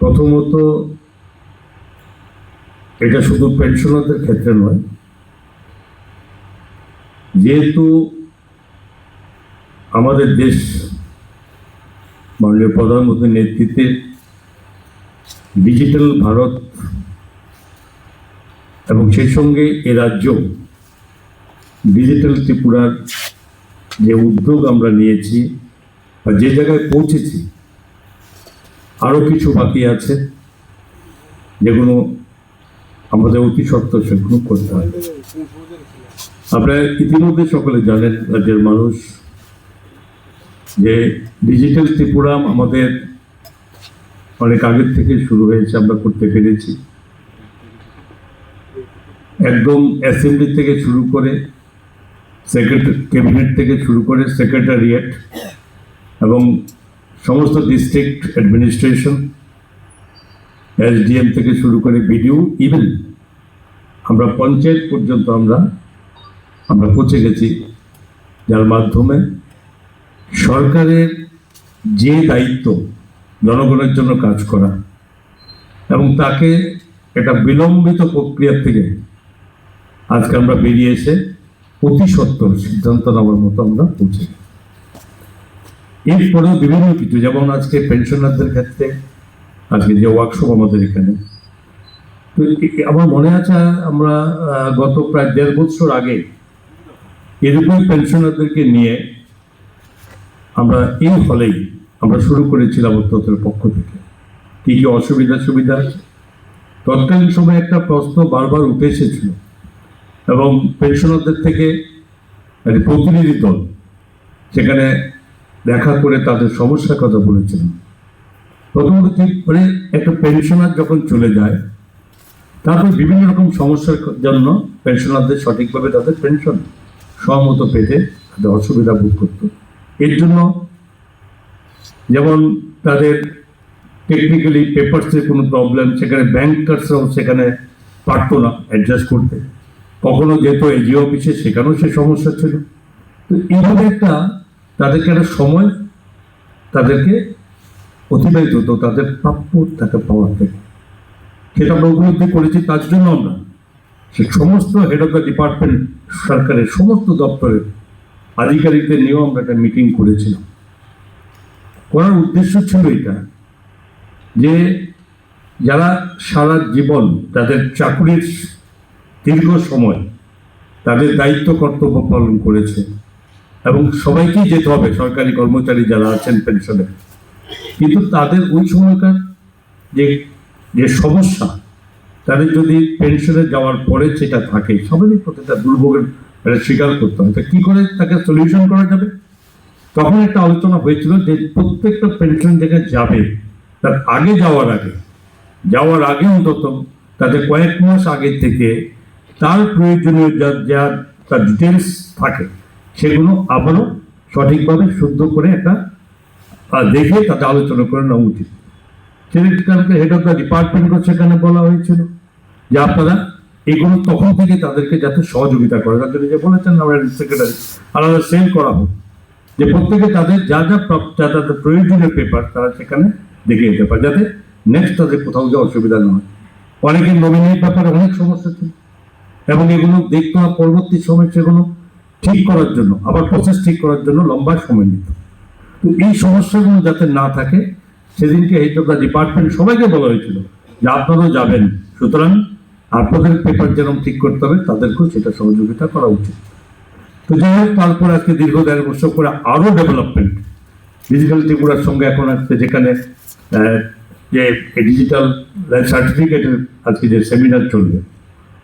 প্রথমত, এটা শুধু পেনশনারদের ক্ষেত্রে নয়, যেহেতু আমাদের দেশ মাননীয় প্রধানমন্ত্রীর নেতৃত্বে ডিজিটাল ভারত এবং সেই সঙ্গে এ রাজ্য ডিজিটাল ত্রিপুরার যে উদ্যোগ আমরা নিয়েছি বা যে জায়গায় পৌঁছেছি আরও কিছু বাকি আছে, যেগুলো আমাদের অতি সত্ত্বর সেগুলো করতে হবে। আপনারা ইতিমধ্যে সকলে জানেন, রাজ্যের মানুষ, যে ডিজিটাল ত্রিপুরা আমাদের অনেক আগের থেকে শুরু হয়েছে, আমরা করতে পেরেছি। একদম অ্যাসেম্বলি থেকে শুরু করে সেক্রেটারি ক্যাবিনেট থেকে শুরু করে সেক্রেটারিয়েট এবং সমস্ত ডিস্ট্রিক্ট অ্যাডমিনিস্ট্রেশন এসডিএম থেকে শুরু করে বিডিও ইভেন আমরা পঞ্চায়েত পর্যন্ত আমরা আমরা পৌঁছে গেছি যার মাধ্যমে সরকারের যে দায়িত্ব জনগণের জন্য কাজ করা এবং তাকে একটা বিলম্বিত প্রক্রিয়া থেকে আজকে আমরা বেরিয়ে এসে অতি সত্তর সিদ্ধান্ত নেওয়ার মতো আমরা পৌঁছে গেছি। এরপরেও বিভিন্ন কিছু, যেমন আজকে পেনশনারদের ক্ষেত্রে, আজকে যে ওয়ার্কশপ আমাদের এখানে। তো আমার মনে আছে আমরা গত প্রায় দেড় বছর আগে এরকম পেনশনারদেরকে নিয়ে আমরা এই হলেই আমরা শুরু করেছিলাম অত্যন্তের পক্ষ থেকে। কি কি অসুবিধা সুবিধা আছে? তৎকালীন সময় একটা প্রশ্ন বারবার উঠে এসেছিল এবং পেনশনারদের থেকে একটি প্রতিনিধি দল, সেখানে দেখা করে তাদের সমস্যার কথা বলেছিলেন প্রথমত মানে একটা পেনশনার যখন চলে যায়, তারপর বিভিন্ন রকম সমস্যার জন্য পেনশনারদের সঠিকভাবে তাদের পেনশন সহমত পেতে তাদের অসুবিধা ভোগ করতো। এর জন্য যেমন তাদের টেকনিক্যালি পেপারসের কোনো প্রবলেম সেখানে ব্যাংকার্সরাও সেখানে পারতো না অ্যাডজাস্ট করতে। কখনো যেত এজিও অফিসে সেখানেও সে সমস্যা ছিল। তো এইভাবে একটা তাদেরকে একটা সময় তাদেরকে অতিবাহিত হতো, তাদের প্রাপ্য তাকে পাওয়ার থেকে সেটা আমরা উপলব্ধি করেছি, তার জন্য আমরা। সে সমস্ত হেড অফ দ্য ডিপার্টমেন্ট সরকারের সমস্ত দপ্তরের আধিকারিকদের নিয়েও আমরা একটা মিটিং করেছিলাম। করার উদ্দেশ্য ছিল এটা, যে যারা সারা জীবন তাদের চাকুরির দীর্ঘ সময় তাদের দায়িত্ব কর্তব্য পালন করেছে এবং সবাইকেই যেতে হবে, সরকারি কর্মচারী যারা আছেন পেনশনে কিন্তু তাদের ওই সময়কার যে যে সমস্যা, তাদের যদি পেনশনে যাওয়ার পরে সেটা থাকে সবারই প্রতিটা দুর্ভোগের স্বীকার করতে হয়। তো কি করে তাকে সলিউশন করা যাবে? তখন একটা আলোচনা হয়েছিল যে প্রত্যেকটা পেনশন জায়গায় যাবে, তার আগে যাওয়ার আগে যাওয়ার আগে অন্তত তাদের কয়েক মাস আগে থেকে তার প্রয়োজনীয় যা যা, তার ডিটেলস থাকে। সেগুলো আবারও সঠিকভাবে শুদ্ধ করে একটা দেখে তাতে আলোচনা করে নেওয়া উচিত। সেখানকে হেড অফ দ্য ডিপার্টমেন্টও সেখানে বলা হয়েছিল যে আপনারা এগুলো তখন থেকে তাদেরকে যাতে সহযোগিতা করে জন্য যে বলেছেন আমরা সেক্রেটারি আলাদা সেল করা হোক। যে প্রত্যেকে তাদের যা যা যা তাদের প্রয়োজনীয় পেপার তারা সেখানে দেখে যেতে পারে, যাতে নেক্সট তাদের কোথাও যে অসুবিধা না হয়। অনেকের নমিনির ব্যাপারে অনেক সমস্যা ছিল। এবং এগুলো দেখতে পরবর্তী সময় সেগুলো ঠিক করার জন্য, আবার প্রসেস ঠিক করার জন্য লম্বা সময় নিত তো এই সমস্যাগুলো যাতে না থাকে, সেদিনকে হেড অফ দ্য ডিপার্টমেন্ট সবাইকে বলা হয়েছিল যে আপনারাও যাবেন। সুতরাং আপনাদের পেপার যেরকম ঠিক করতে হবে, তাদেরকেও সেটা সহযোগিতা করা উচিত। তো যাই হোক, তারপর আজকে দীর্ঘ দেড় বছর করে আরও ডেভেলপমেন্ট ডিজিটাল ত্রিপুরার সঙ্গে এখন আজকে যেখানে যে ডিজিটাল সার্টিফিকেটের আজকে যে সেমিনার চলবে,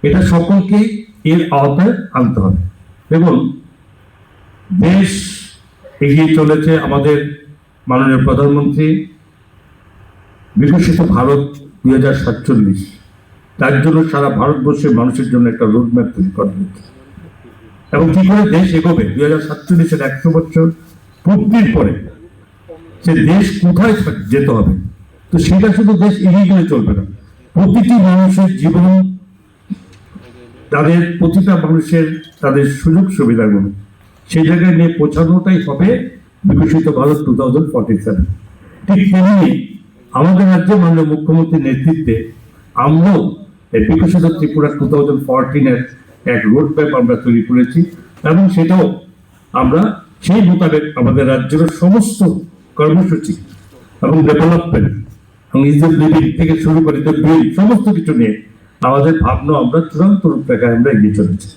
এটা সকলকেই এর আওতায় আনতে হবে। দেখুন, দেশ এগিয়ে চলেছে আমাদের মাননীয় প্রধানমন্ত্রী, বিকশিত ভারত দুই হাজার সাতচল্লিশ। তার জন্য সারা ভারতবর্ষের মানুষের জন্য একটা রোডম্যাপ তৈরি করা হয়েছে। এবং কি করে দেশ এগোবে? দুই হাজার সাতচল্লিশের একশো বছর পূর্তির পরে সে দেশ কোথায় যেতে হবে? তো সেটা শুধু দেশ এগিয়ে গেলে চলবে না। প্রতিটি মানুষের জীবন তাদের প্রতিটা মানুষের তাদের সুযোগ সুবিধাগুলো। সেই জায়গায় নিয়ে পৌঁছানোটাই হবে বিকশিত Bharat two thousand forty seven ঠিক তেমনি আমাদের রাজ্যে মাননীয় মুখ্যমন্ত্রীর নেতৃত্বে আমরাও এই বিকশিত ত্রিপুরা টু থাউজেন্ড ফোরটিনের এক রোড ম্যাপ আমরা তৈরি করেছি এবং সেটাও আমরা সেই মোতাবেক আমাদের রাজ্যের সমস্ত কর্মসূচি এবং ডেভেলপমেন্ট এবং ইজ লিভিং থেকে শুরু করে বিল সমস্ত কিছু নিয়ে আমাদের ভাবনা আমরা চূড়ান্ত রূপরেখায় আমরা এগিয়ে চলেছি।